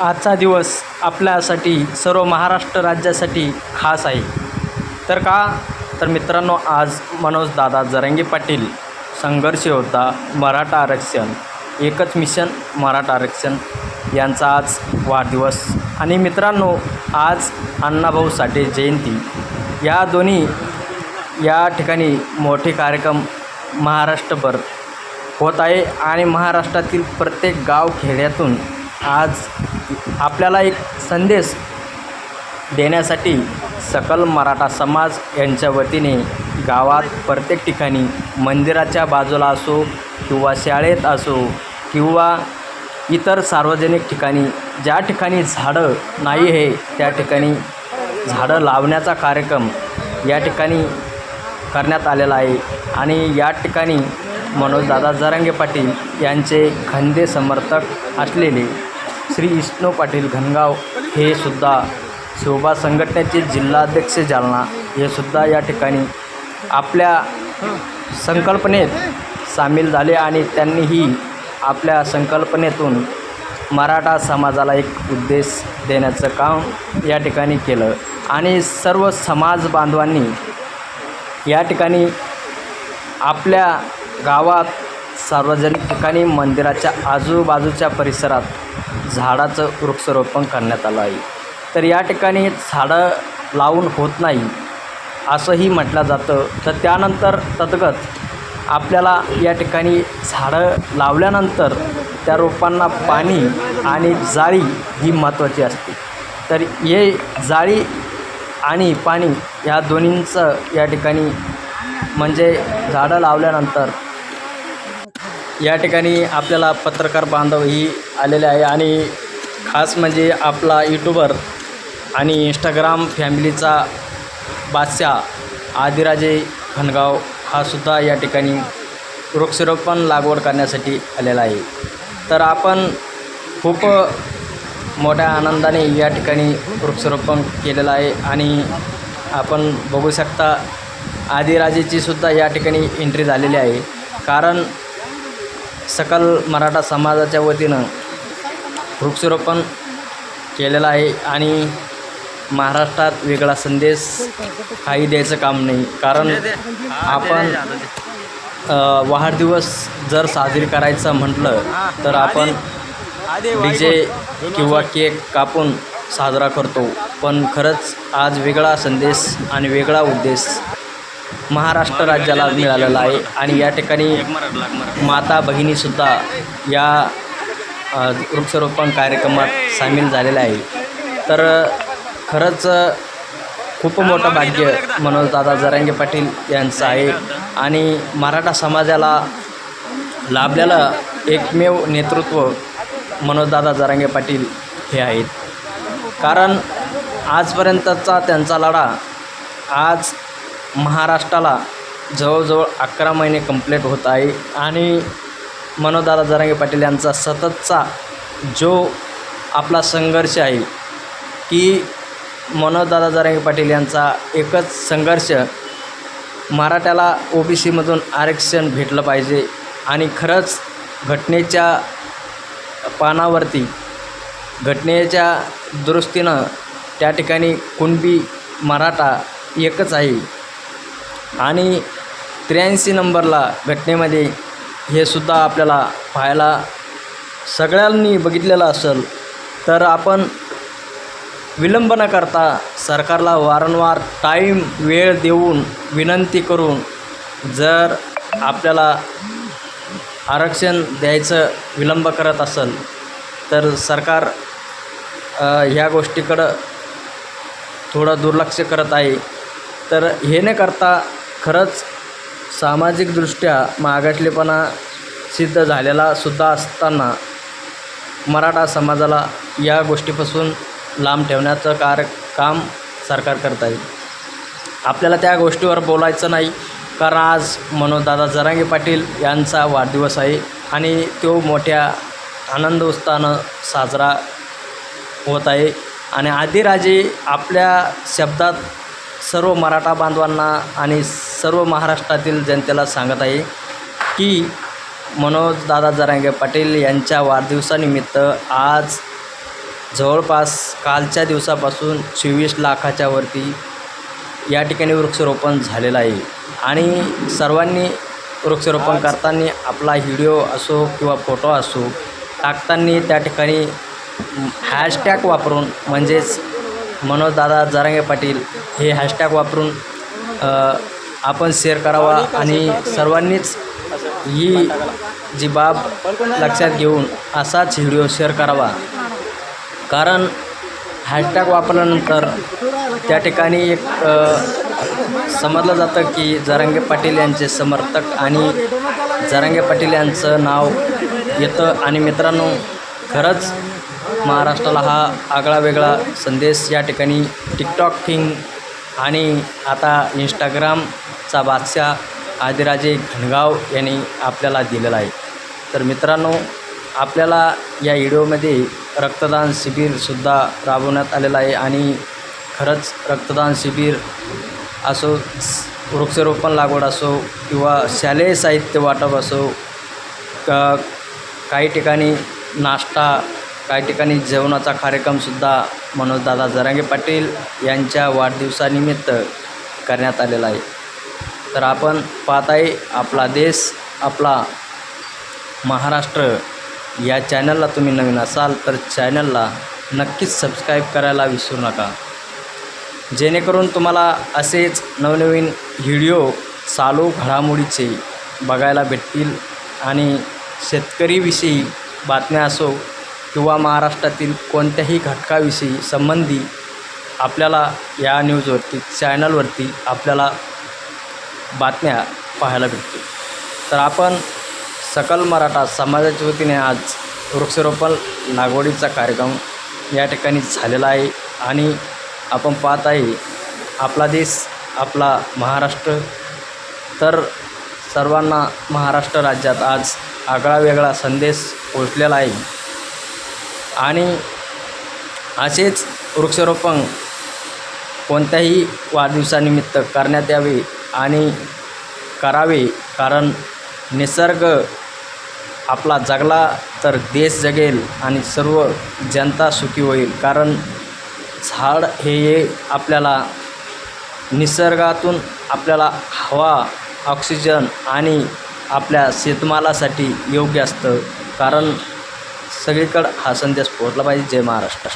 आजचा दिवस आपल्यासाठी सर्व महाराष्ट्र राज्यासाठी खास आहे. तर का? तर मित्रांनो आज मनोज दादा जरंगे पाटील संघर्ष होता मराठा आरक्षण एकच मिशन मराठा आरक्षण. यांचा आज वाढदिवस. आणि मित्रांनो आज अण्णाभाऊ साठे जयंती. या दोन्ही या ठिकाणी मोठे कार्यक्रम महाराष्ट्रभर होत आहे. आणि महाराष्ट्रातील प्रत्येक गाव खेड्यातून आज आपल्याला एक संदेश देण्यासाठी सकल मराठा समाज यांच्या वतीने गावात प्रत्येक ठिकाणी मंदिराच्या बाजूला असो किंवा शाळेत असो किंवा इतर सार्वजनिक ठिकाणी ज्या ठिकाणी झाडं नाही आहे त्या ठिकाणी झाडं लावण्याचा कार्यक्रम या ठिकाणी करण्यात आलेला आहे. आणि या ठिकाणी मनोजदादा जरांगे पाटील यांचे खंदे समर्थक असलेले श्री विष्णू पाटील घनगाव हे सुद्धा शिवबा संघटनेचे जिल्हाध्यक्ष जालना हे सुद्धा या ठिकाणी आपल्या संकल्पनेत सामील झाले आणि त्यांनीही आपल्या संकल्पनेतून मराठा समाजाला एक उद्देश देण्याचं काम या ठिकाणी केलं. आणि सर्व समाज बांधवांनी या ठिकाणी आपल्या गावात सार्वजनिक ठिकाणी मंदिराच्या आजूबाजूच्या परिसरात झाडाचं वृक्षारोपण करण्यात आलं आहे. तर या ठिकाणी झाडं लावून होत नाही असंही म्हटलं जातं. तर त्यानंतर तद्गत आपल्याला या ठिकाणी झाडं लावल्यानंतर त्या रोपांना पाणी आणि जाळी ही महत्त्वाची असते. तर हे जाळी आणि पाणी या दोन्हींचं या ठिकाणी म्हणजे झाडं लावल्यानंतर या ठिकाणी आपल्याला पत्रकार बांधवही आलेले आहे आणि खास म्हणजे आपला यूट्यूबर आणि इंस्टाग्राम फॅमिलीचा बादशाह आदिराजे खणगाव हा सुद्धा या ठिकाणी वृक्षारोपण लागवड करण्यासाठी आलेला आहे. तर आपण खूप मोठ्या आनंदाने या ठिकाणी वृक्षारोपण केलेलं आहे आणि आपण बघू शकता आदिराजेची सुद्धा या ठिकाणी एंट्री झालेली आहे. कारण सकल मराठा समाजाच्या वतीनं वृक्षारोपण केलेलं आहे आणि महाराष्ट्रात वेगळा संदेश काही द्यायचं काम नाही. कारण आपण वाढदिवस जर साजरी करायचं म्हटलं तर आपण डी जे किंवा केक कापून साजरा करतो. पण खरंच आज वेगळा संदेश आणि वेगळा उद्देश महाराष्ट्र राज्याला मिळालेला आहे. आणि या ठिकाणी माता भगिनीसुद्धा या वृक्षारोपण कार्यक्रमात सामील झालेला आहे. तर खरंच खूप मोठं भाग्य मनोजदादा जरांगे पाटील यांचं आहे. आणि मराठा समाजाला लाभलेलं एकमेव नेतृत्व मनोजदादा जरांगे पाटील हे आहेत. कारण आजपर्यंतचा त्यांचा लढा आज महाराष्ट्राला जवळजवळ अकरा महिने कंप्लीट होत आहे. आणि मनोदादा जरांगे पाटील यांचा सततचा जो आपला संघर्ष आहे की मनोजदादा जरांगे पाटील यांचा एकच संघर्ष मराठ्याला ओ बी सीमधून आरक्षण भेटलं पाहिजे. आणि खरंच घटनेच्या पानावरती घटनेच्या दुरुस्तीनं त्या ठिकाणी कुणबी मराठा एकच आहे. आणि त्र्याऐंशी नंबरला घटनेमध्ये हे सुद्धा आपल्याला पाहायला सगळ्यांनी बघितलेलं असेल तर आपण विलंब न करता सरकारला वारंवार टाईम वेळ देऊन विनंती करून जर आपल्याला आरक्षण द्यायचं विलंब करत असेल तर सरकार ह्या गोष्टीकडं थोडं दुर्लक्ष करत आहे. तर हे न करता खरंच सामाजिकदृष्ट्या मागासलेपणा सिद्ध झालेला सुद्धा असताना मराठा समाजाला या गोष्टीपासून लांब ठेवण्याचं कार काम सरकार करत आहे. आपल्याला त्या गोष्टीवर बोलायचं नाही कारण आज मनोजदादा जरांगे पाटील यांचा वाढदिवस आहे आणि तो मोठ्या आनंद उत्साहानं साजरा होत आहे. आणि आदिराजे आपल्या शब्दात सर्व मराठा बांधवांना आणि सर्व महाराष्ट्रातील जनतेला सांगत आहे की मनोज दादा जरांगे पाटील यांच्या वाढदिवसानिमित्त आज जवळपास कालच्या दिवसापासून चोवीस लाखाच्या वरती या ठिकाणी वृक्षारोपण झालेलं आहे. आणि सर्वांनी वृक्षारोपण करताना आपला व्हिडिओ असो किंवा फोटो असो टाकताना त्या ठिकाणी हॅशटॅग वापरून म्हणजेच मनोजदादा जरांगे पाटील हे हॅशटॅग वापरून आपण शेअर करावा आणि सर्वांनीच ही जी बाब लक्षात घेऊन असाच व्हिडिओ शेअर करावा. कारण हॅशटॅग वापरल्यानंतर त्या ठिकाणी एक समजलं जातं की जरांगे पाटील यांचे समर्थक आणि जरांगे पाटील यांचं नाव येतं. आणि मित्रांनो खरंच महाराष्ट्राला हा आगळा वेगळा संदेश या ठिकाणी टिकटॉक किंग आणि आता इंस्टाग्राम चा बादशाह आदिराजे घनगाव यांनी आपल्याला दिलेला आहे. तर मित्रांनो आपल्याला या व्हिडिओमध्ये रक्तदान शिबिरसुद्धा राबवण्यात आलेलं आहे आणि खरंच रक्तदान शिबिर असो वृक्षारोपण लागवड असो किंवा शालेय साहित्य वाटप असो का काही ठिकाणी नाश्ता काही ठिकाणी जेवणाचा कार्यक्रमसुद्धा मनोजदादा जरांगे पाटील यांच्या वाढदिवसानिमित्त करण्यात आलेला आहे. तर आपण पाहत आहे आपला देश आपला महाराष्ट्र या चॅनलला तुम्ही नवीन असाल तर चॅनलला नक्कीच सबस्क्राईब करायला विसरू नका. जेणेकरून तुम्हाला असेच नवनवीन व्हिडिओ चालू घडामोडीचे बघायला भेटतील आणि शेतकरीविषयी बातम्या असो किंवा महाराष्ट्रातील कोणत्याही घटकाविषयी संबंधी आपल्याला या न्यूजवरती चॅनलवरती आपल्याला बातम्या पाहायला भेटतील. तर आपण सकल मराठा समाजाच्या वतीने आज वृक्षारोपण लागवडीचा कार्यक्रम या ठिकाणी झालेला आहे आणि आपण पाहत आहे आपला देश आपला महाराष्ट्र तर सर्वांना महाराष्ट्र राज्यात आज आगळा वेगळा संदेश पोचलेला आहे. आणि असेच वृक्षारोपण कोणत्याही वाढदिवसानिमित्त करण्यात यावे आणि करावे कारण निसर्ग आपला जगला तर देश जगेल आणि सर्व जनता सुखी होईल. कारण झाड हे आपल्याला निसर्गातून आपल्याला हवा ऑक्सिजन आणि आपल्या शेतमालासाठी योग्य असतं. कारण सगळीकडं हा संदेश पोहोचला पाहिजे. जय महाराष्ट्र.